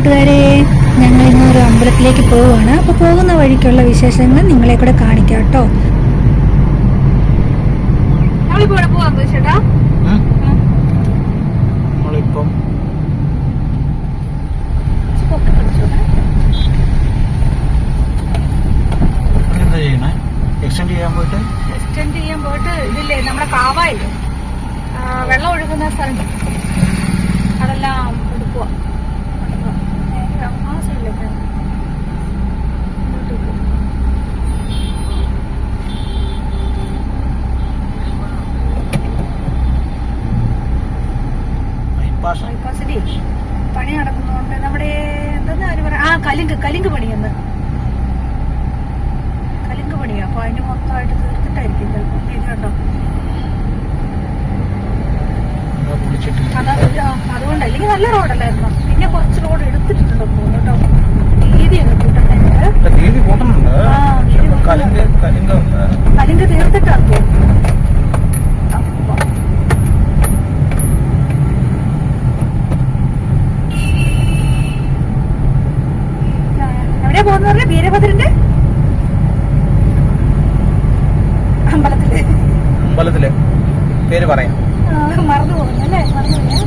കൂട്ടുകാരെ ഞങ്ങൾ ഇന്ന് ഒരു അമ്പലത്തിലേക്ക് പോവുകയാണ്. അപ്പോൾ പോകുന്ന വഴിക്കുള്ള വിശേഷങ്ങൾ നിങ്ങളെ കൂടെ കാണിക്കാം കേട്ടോ. എക്സ്റ്റെൻഡ് ചെയ്യാൻ പോയിട്ട്? എക്സ്റ്റെൻഡ് ചെയ്യാൻ പോയിട്ട് ഇതില്ലേ നമ്മുടെ കാവായില്ലേ? വെള്ളം ഒഴുകുന്ന സ്ഥലം. ബൈപ്പാസ് ബൈപ്പാസിന്റെ പണി നടക്കുന്നതുകൊണ്ട് നമ്മുടെ എന്താ അവർ പറയാ ആ കലിങ്ക് കലിങ്ക് പണിയെന്ന് കലിങ്ക് പണിയാ. അപ്പൊ അതിന് മൊത്തമായിട്ട് തീർത്തിട്ടായിരിക്കും ചിലപ്പോൾ ഇത് കണ്ടോ? അതുകൊണ്ട്. അല്ലെങ്കിൽ നല്ല റോഡല്ലായിരുന്നു പിന്നെ കുറച്ച് റോഡ് എടുത്തിട്ടുണ്ടെന്ന് തോന്നുന്നു കേട്ടോ വീതി അങ്ങ് കൂട്ടണ്ടായിട്ട് ഇല്ല, തീയതി കൂട്ടുന്നുണ്ട് ആ, പക്ഷെ വീതി കലിങ്ക് കലിങ്ക് കലിങ്ക് തീർത്തിട്ടാന്ന് തോന്നുന്നു അപ്പൊ ആ, എവിടെയാ പോകുന്ന പറഞ്ഞ വീരഭദ്രന്റെ അമ്പലത്തിൽ അമ്പലത്തിൽ. പേര് പറയാം. പോയാ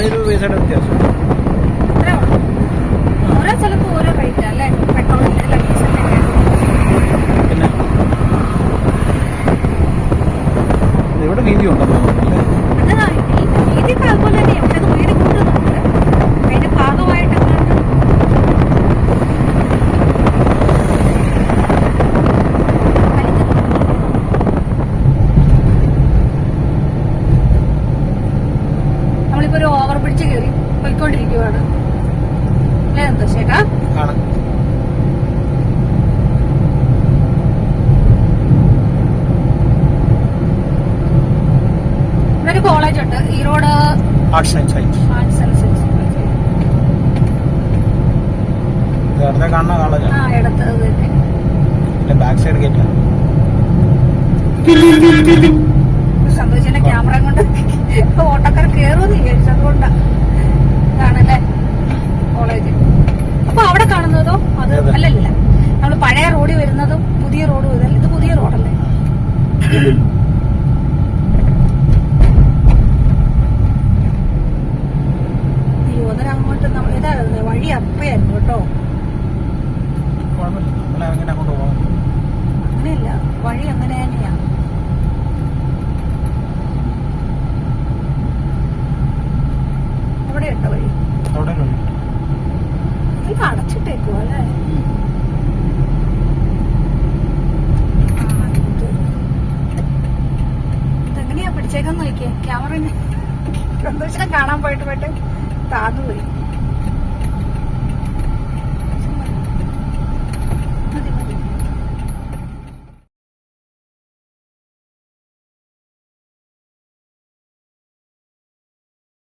ഒരു പൈസയുടെ വ്യത്യാസം. ഓരോ സ്ഥലത്തും ഓരോ റേറ്റ് അല്ലേ? പെട്രോളിന്റെ പിന്നെ? ഇവിടെ വീതി ഉണ്ടെന്ന് തോന്നുന്നു അല്ലേ? രീതിക്ക് അതുപോലെ അല്ലേ എന്താ ചേട്ടാ ഇവിടെ കോളേജ് ഉണ്ട്. Erode arts and science arts and science നേരത്തെ കാണുന്ന കോളേജ് ആ ഇടത്ത് തന്നെ. ബാക്ക് സൈഡ് ഗേറ്റ് സന്തോഷിന്റെ ക്യാമറ കൊണ്ട് ഓട്ടക്കാർ കയറുമെന്ന് വിചാരിച്ചു. അതുകൊണ്ടാ. ഇതാണല്ലേ കോളേജ് അപ്പൊ അവിടെ കാണുന്നതോ അത് അല്ലല്ല. നമ്മൾ പഴയ റോഡിൽ വരുന്നതും പുതിയ റോഡ് വരുന്നത് ഇത് പുതിയ റോഡല്ലേ? അയ്യോ അന്നേരം അങ്ങോട്ട് നമ്മൾ ഇതാ വഴി അപ്പയായിരുന്നു കേട്ടോ. അങ്ങനെയല്ല. വഴി അങ്ങനെ തന്നെയാ അവിടെ ഉണ്ടോ വഴി അവിടെ ഒരു വഴി. ഇത് അടച്ചിട്ടേക്കുവാ അല്ലേ ആ, ഇത്. ക്യാമറ സന്തോഷം കാണാൻ പോയിട്ട് പോയിട്ട് താന്നു പോയി.